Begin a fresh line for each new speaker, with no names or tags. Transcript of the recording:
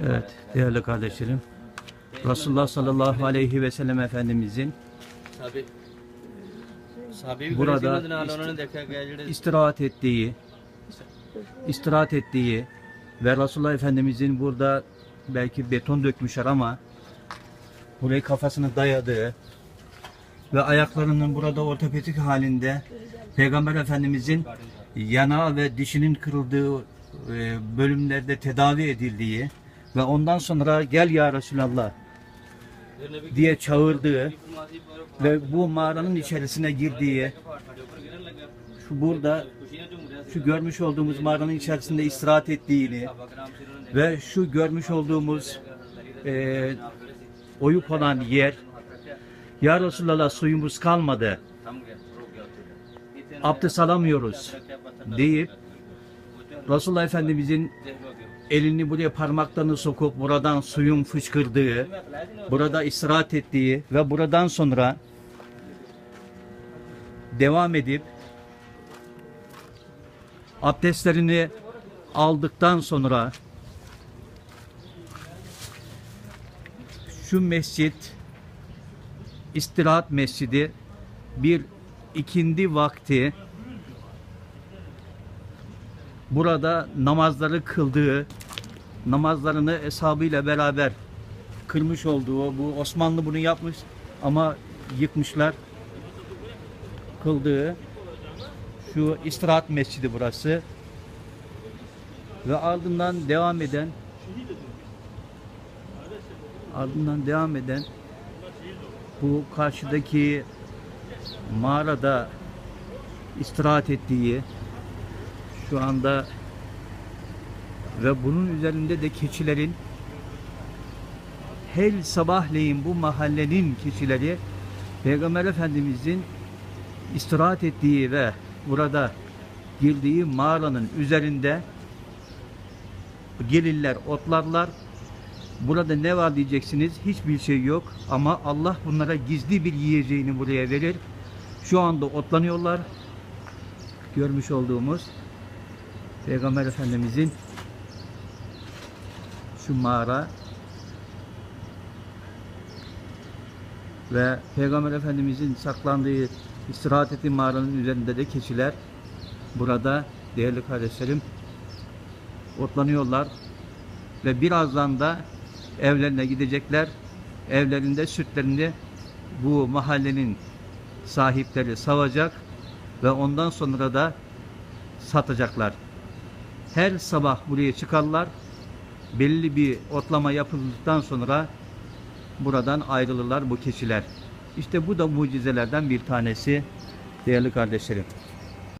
Evet değerli kardeşlerim. Resulullah sallallahu aleyhi ve sellem Efendimizin burada istirahat ettiği istirahat ettiği ve Resulullah Efendimizin burada belki beton dökmüşler ama buraya kafasını dayadığı ve ayaklarının burada ortopedik halinde Peygamber Efendimizin yana ve dişinin kırıldığı e, bölümlerde tedavi edildiği ve ondan sonra gel ya Resulallah diye çağırdığı ve bu mağaranın içerisine girdiği şu burada şu görmüş olduğumuz mağaranın içerisinde istirahat ettiğini ve şu görmüş olduğumuz e, oyuk olan yer Ya Resulallah suyumuz kalmadı. Abdest alamıyoruz. deyip Resulullah Efendimizin elini buraya parmaklarını sokup buradan suyun fışkırdığı, burada istirahat ettiği ve buradan sonra devam edip abdestlerini aldıktan sonra şu mescit istirahat mescidi bir ikindi vakti burada namazları kıldığı, namazlarını eshabıyla beraber kırmış olduğu, bu Osmanlı bunu yapmış ama yıkmışlar. Kıldığı şu istirahat mescidi burası. Ve ardından devam eden ardından devam eden bu karşıdaki mağarada istirahat ettiği şu anda ve bunun üzerinde de keçilerin her sabahleyin bu mahallenin keçileri Peygamber Efendimizin istirahat ettiği ve burada girdiği mağaranın üzerinde gelirler, otlarlar. Burada ne var diyeceksiniz? Hiçbir şey yok ama Allah bunlara gizli bir yiyeceğini buraya verir. Şu anda otlanıyorlar. Görmüş olduğumuz Peygamber Efendimizin şu mağara ve Peygamber Efendimizin saklandığı istirahat ettiği mağaranın üzerinde de keçiler burada değerli kardeşlerim otlanıyorlar ve birazdan da evlerine gidecekler. Evlerinde sütlerini bu mahallenin sahipleri savacak ve ondan sonra da satacaklar. Her sabah buraya çıkarlar. Belli bir otlama yapıldıktan sonra buradan ayrılırlar bu keçiler. İşte bu da mucizelerden bir tanesi değerli kardeşlerim.